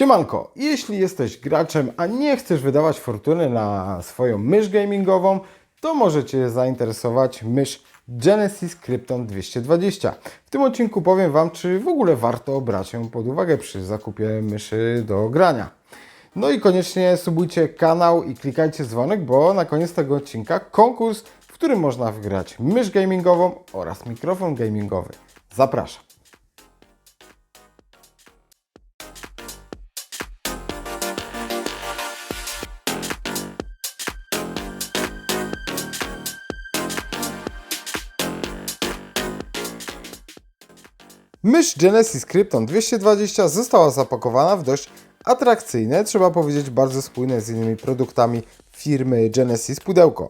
Siemanko, jeśli jesteś graczem, a nie chcesz wydawać fortuny na swoją mysz gamingową, to może Cię zainteresować mysz Genesis Krypton 220. W tym odcinku powiem Wam, czy w ogóle warto brać ją pod uwagę przy zakupie myszy do grania. No i koniecznie subujcie kanał i klikajcie dzwonek, bo na koniec tego odcinka konkurs, w którym można wygrać mysz gamingową oraz mikrofon gamingowy. Zapraszam. Mysz Genesis Krypton 220 została zapakowana w dość atrakcyjne, trzeba powiedzieć bardzo spójne z innymi produktami firmy Genesis pudełko.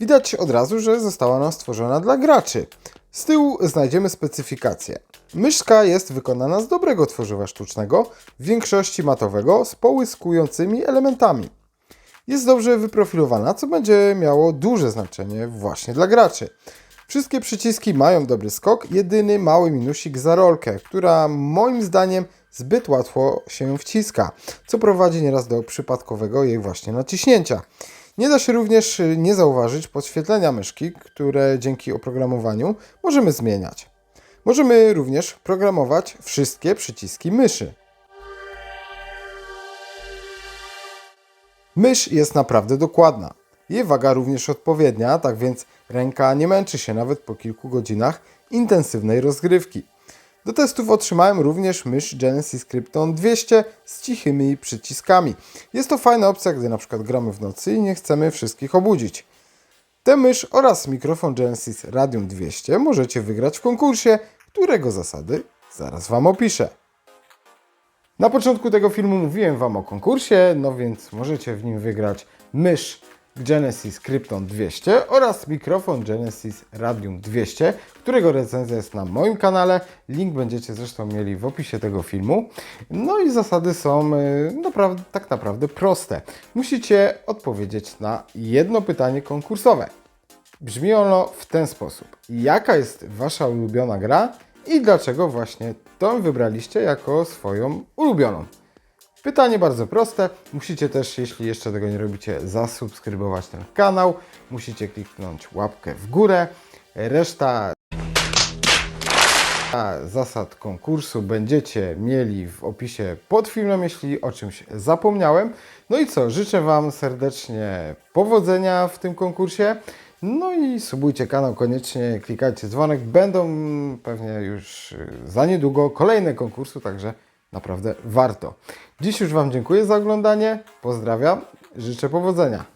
Widać od razu, że została ona stworzona dla graczy. Z tyłu znajdziemy specyfikację. Myszka jest wykonana z dobrego tworzywa sztucznego, w większości matowego, z połyskującymi elementami. Jest dobrze wyprofilowana, co będzie miało duże znaczenie właśnie dla graczy. Wszystkie przyciski mają dobry skok, jedyny mały minusik za rolkę, która moim zdaniem zbyt łatwo się wciska, co prowadzi nieraz do przypadkowego jej właśnie naciśnięcia. Nie da się również y, nie zauważyć podświetlenia myszki, które dzięki oprogramowaniu możemy zmieniać. Możemy również programować wszystkie przyciski myszy. Mysz jest naprawdę dokładna. Jej waga również odpowiednia, tak więc ręka nie męczy się nawet po kilku godzinach intensywnej rozgrywki. Do testów otrzymałem również mysz Genesis Krypton 200 z cichymi przyciskami. Jest to fajna opcja, gdy na przykład gramy w nocy i nie chcemy wszystkich obudzić. Tę mysz oraz mikrofon Genesis Radium 200 możecie wygrać w konkursie, którego zasady zaraz Wam opiszę. Na początku tego filmu mówiłem Wam o konkursie, no więc możecie w nim wygrać mysz Genesis Krypton 200 oraz mikrofon Genesis Radium 200, którego recenzja jest na moim kanale. Link będziecie zresztą mieli w opisie tego filmu. No i zasady są y, naprawdę, tak naprawdę proste. Musicie odpowiedzieć na jedno pytanie konkursowe. Brzmi ono w ten sposób. Jaka jest Wasza ulubiona gra i dlaczego właśnie tą wybraliście jako swoją ulubioną? Pytanie bardzo proste. Musicie też, jeśli jeszcze tego nie robicie, zasubskrybować ten kanał. Musicie kliknąć łapkę w górę. Reszta zasad konkursu będziecie mieli w opisie pod filmem, jeśli o czymś zapomniałem. No i co, życzę Wam serdecznie powodzenia w tym konkursie. No i subujcie kanał, koniecznie klikajcie dzwonek. Będą pewnie już za niedługo kolejne konkursy, także naprawdę warto. Dziś już Wam dziękuję za oglądanie. Pozdrawiam, życzę powodzenia.